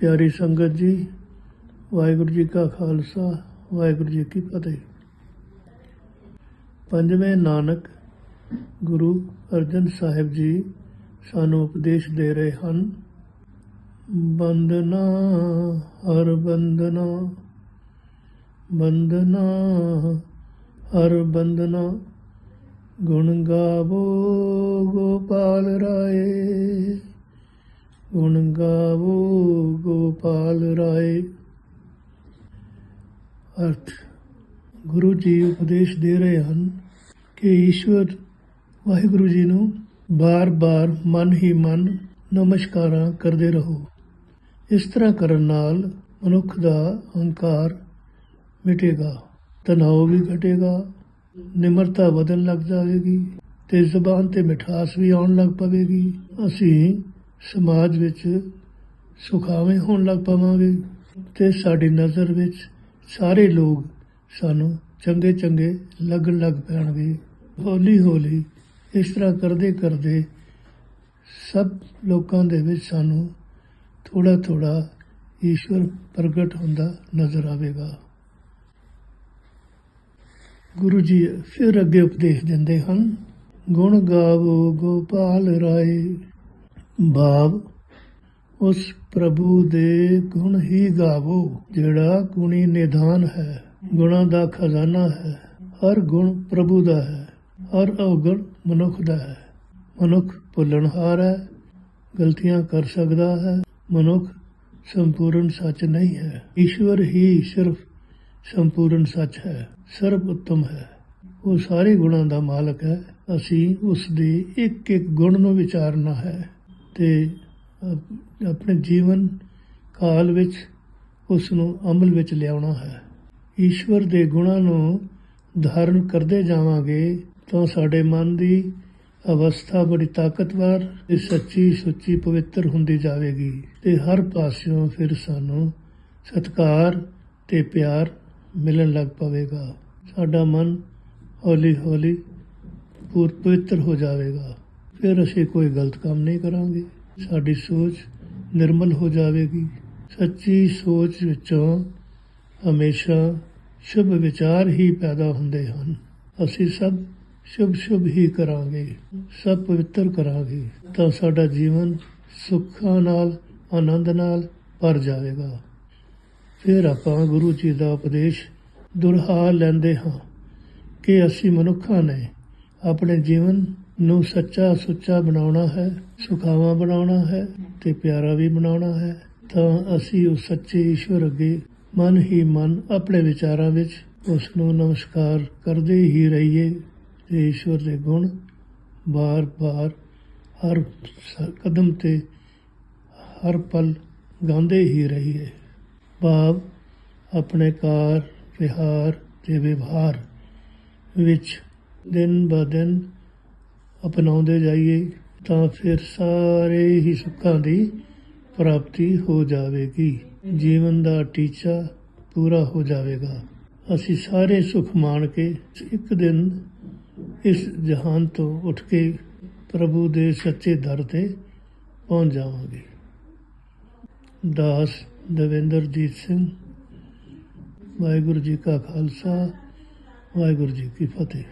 ਪਿਆਰੀ ਸੰਗਤ ਜੀ, ਵਾਹਿਗੁਰੂ ਜੀ ਕਾ ਖਾਲਸਾ, ਵਾਹਿਗੁਰੂ ਜੀ ਕੀ ਫਤਿਹ। ਪੰਜਵੇਂ ਨਾਨਕ ਗੁਰੂ ਅਰਜਨ ਸਾਹਿਬ ਜੀ ਸਾਨੂੰ ਉਪਦੇਸ਼ ਦੇ ਰਹੇ ਹਨ ਬੰਦਨਾ ਹਰ ਬੰਦਨਾ ਬੰਦਨਾ ਹਰ ਬੰਦਨਾ ਗੁਣ ਗਾਵੋ ਗੋਪਾਲ ਰਾਏ। ਗੁਣ ਗਾਵੋ ਗੋਪਾਲ ਰਾਏ। ਅਰਥ, ਗੁਰੂ ਜੀ ਉਪਦੇਸ਼ ਦੇ ਰਹੇ ਹਨ ਕਿ ਈਸ਼ਵਰ ਵਾਹਿਗੁਰੂ ਜੀ ਨੂੰ ਬਾਰ-ਬਾਰ ਮਨ ਹੀ ਮਨ ਨਮਸਕਾਰਾਂ ਕਰਦੇ ਰਹੋ। ਇਸ ਤਰ੍ਹਾਂ ਕਰਨ ਨਾਲ ਮਨੁੱਖ ਦਾ ਹੰਕਾਰ ਮਿਟੇਗਾ ਤਣਾਅ ਵੀ ਘਟੇਗਾ, ਨਿਮਰਤਾ ਵਧਣ ਲੱਗ ਜਾਵੇਗੀ ਤੇ ਜ਼ੁਬਾਨ ਤੇ ਮਿਠਾਸ ਵੀ ਆਉਣ ਲੱਗ ਪਵੇਗੀ। ਅਸੀਂ ਸਮਾਜ ਵਿੱਚ ਸੁਖਾਵੇਂ ਹੋਣ ਲੱਗ ਪਾਵਾਂਗੇ ਤੇ ਸਾਡੀ ਨਜ਼ਰ ਵਿੱਚ ਸਾਰੇ ਲੋਕ ਸਾਨੂੰ ਚੰਗੇ ਚੰਗੇ ਲੱਗਣ ਲੱਗ ਪੈਣਗੇ। ਹੌਲੀ ਹੌਲੀ ਇਸ ਤਰ੍ਹਾਂ ਕਰਦੇ ਕਰਦੇ ਸਭ ਲੋਕਾਂ ਦੇ ਵਿੱਚ ਸਾਨੂੰ ਥੋੜਾ ਥੋੜਾ ਈਸ਼ਵਰ ਪ੍ਰਗਟ ਹੁੰਦਾ ਨਜ਼ਰ ਆਵੇਗਾ। ਗੁਰੂ ਜੀ ਫਿਰ ਅੱਗੇ ਉਪਦੇਸ਼ ਦਿੰਦੇ ਹਨ, ਗੁਣ ਗਾਵੋ ਗੋਪਾਲ ਰਾਏ ਭਾਵ ਉਸ ਪ੍ਰਭੂ ਦੇ ਗੁਣ ਹੀ ਗਾਵੋ, ਜਿਹੜਾ ਗੁਣੀ ਨਿਧਾਨ ਹੈ, ਗੁਣਾਂ ਦਾ ਖਜ਼ਾਨਾ ਹੈ, ਹਰ ਗੁਣ ਪ੍ਰਭੂ ਦਾ ਹੈ, ਹਰ ਅਵਗੁਣ ਮਨੁੱਖ ਦਾ ਹੈ। ਮਨੁੱਖ ਭੁੱਲਣਹਾਰ ਹੈ, ਗਲਤੀਆਂ ਕਰ ਸਕਦਾ ਹੈ, ਮਨੁੱਖ ਸੰਪੂਰਨ ਸੱਚ ਨਹੀਂ ਹੈ। ਈਸ਼ਵਰ ਹੀ ਸਿਰਫ ਸੰਪੂਰਨ ਸੱਚ ਹੈ, ਸਰਬ ਉੱਤਮ ਹੈ। ਉਹ ਸਾਰੇ ਗੁਣਾਂ ਦਾ ਮਾਲਕ ਹੈ, ਅਸੀਂ ਉਸ ਦੇ ਇੱਕ ਇੱਕ ਗੁਣ ਨੂੰ ਵਿਚਾਰਨਾ ਹੈ। ਤੇ ਆਪਣੇ ਜੀਵਨ ਕਾਲ ਵਿੱਚ ਉਸ ਨੂੰ ਅਮਲ ਵਿੱਚ ਲਿਆਉਣਾ ਹੈ। ਈਸ਼ਵਰ ਦੇ ਗੁਣਾਂ ਨੂੰ ਧਾਰਨ ਕਰਦੇ ਜਾਵਾਂਗੇ ਤਾਂ ਸਾਡੇ ਮਨ ਦੀ ਅਵਸਥਾ ਬੜੀ ਤਾਕਤਵਰ ਤੇ ਸੱਚੀ ਸੁੱਚੀ ਪਵਿੱਤਰ ਹੁੰਦੀ ਜਾਵੇਗੀ ਤੇ ਹਰ ਪਾਸਿਓਂ ਫਿਰ ਸਾਨੂੰ ਸਤਕਾਰ ਤੇ ਪਿਆਰ ਮਿਲਣ ਲੱਗ ਪਵੇਗਾ। ਸਾਡਾ ਮਨ ਹੌਲੀ ਹੌਲੀ ਪੂਰ ਪਵਿੱਤਰ ਹੋ ਜਾਵੇਗਾ। ਫਿਰ ਅਸੀਂ ਕੋਈ ਗਲਤ ਕੰਮ ਨਹੀਂ ਕਰਾਂਗੇ। ਸਾਡੀ ਸੋਚ ਨਿਰਮਲ ਹੋ ਜਾਵੇਗੀ। ਸੱਚੀ ਸੋਚ ਵਿੱਚੋਂ ਹਮੇਸ਼ਾ ਸ਼ੁਭ ਵਿਚਾਰ ਹੀ ਪੈਦਾ ਹੁੰਦੇ ਹਨ। ਅਸੀਂ ਸਭ ਸ਼ੁਭ ਸ਼ੁਭ ਹੀ ਕਰਾਂਗੇ, ਸਭ ਪਵਿੱਤਰ ਕਰਾਂਗੇ। ਤਾਂ ਸਾਡਾ ਜੀਵਨ ਸੁੱਖਾਂ ਨਾਲ, ਆਨੰਦ ਨਾਲ ਭਰ ਜਾਵੇਗਾ। ਫਿਰ ਆਪਾਂ ਗੁਰੂ ਜੀ ਦਾ ਉਪਦੇਸ਼ ਦੁਰਹਾ ਲੈਂਦੇ ਹਾਂ ਕਿ ਅਸੀਂ ਮਨੁੱਖਾਂ ਨੇ ਆਪਣੇ ਜੀਵਨ ਨੂੰ ਸੱਚਾ ਸੁੱਚਾ ਬਣਾਉਣਾ ਹੈ, ਸੁਖਾਵਾਂ ਬਣਾਉਣਾ ਹੈ ਤੇ ਪਿਆਰਾ ਵੀ ਬਣਾਉਣਾ ਹੈ, ਤਾਂ ਅਸੀਂ ਉਸ ਸੱਚੇ ਈਸ਼ਵਰ ਅੱਗੇ ਮਨ ਹੀ ਮਨ ਆਪਣੇ ਵਿਚਾਰਾਂ ਵਿੱਚ ਉਸ ਨੂੰ ਨਮਸਕਾਰ ਕਰਦੇ ਹੀ ਰਹੀਏ ਤੇ ਈਸ਼ਵਰ ਦੇ ਗੁਣ ਬਾਰ-ਬਾਰ ਹਰ ਸ- ਕਦਮ ਤੇ ਹਰ ਪਲ ਗਾਉਂਦੇ ਹੀ ਰਹੀਏ। ਭਾਵ ਆਪਣੇ ਕਾਰ ਵਿਹਾਰ ਤੇ ਵਿਵਹਾਰ ਵਿੱਚ ਦਿਨ ਬ ਦਿਨ ਅਪਣਾਉਂਦੇ ਜਾਈਏ, ਤਾਂ ਫਿਰ ਸਾਰੇ ਹੀ ਸੁੱਖਾਂ ਦੀ ਪ੍ਰਾਪਤੀ ਹੋ ਜਾਵੇਗੀ। ਜੀਵਨ ਦਾ ਟੀਚਾ ਪੂਰਾ ਹੋ ਜਾਵੇਗਾ। ਅਸੀਂ ਸਾਰੇ ਸੁਖ ਮਾਣ ਕੇ ਇੱਕ ਦਿਨ ਇਸ ਜਹਾਨ ਤੋਂ ਉੱਠ ਕੇ ਪ੍ਰਭੂ ਦੇ ਸੱਚੇ ਦਰ ਤੇ ਪਹੁੰਚ ਜਾਵਾਂਗੇ। ਦਾਸ ਦਵਿੰਦਰਜੀਤ ਸਿੰਘ, ਵਾਹਿਗੁਰੂ ਜੀ ਕਾ ਖਾਲਸਾ, ਵਾਹਿਗੁਰੂ ਜੀ ਕੀ ਫਤਿਹ।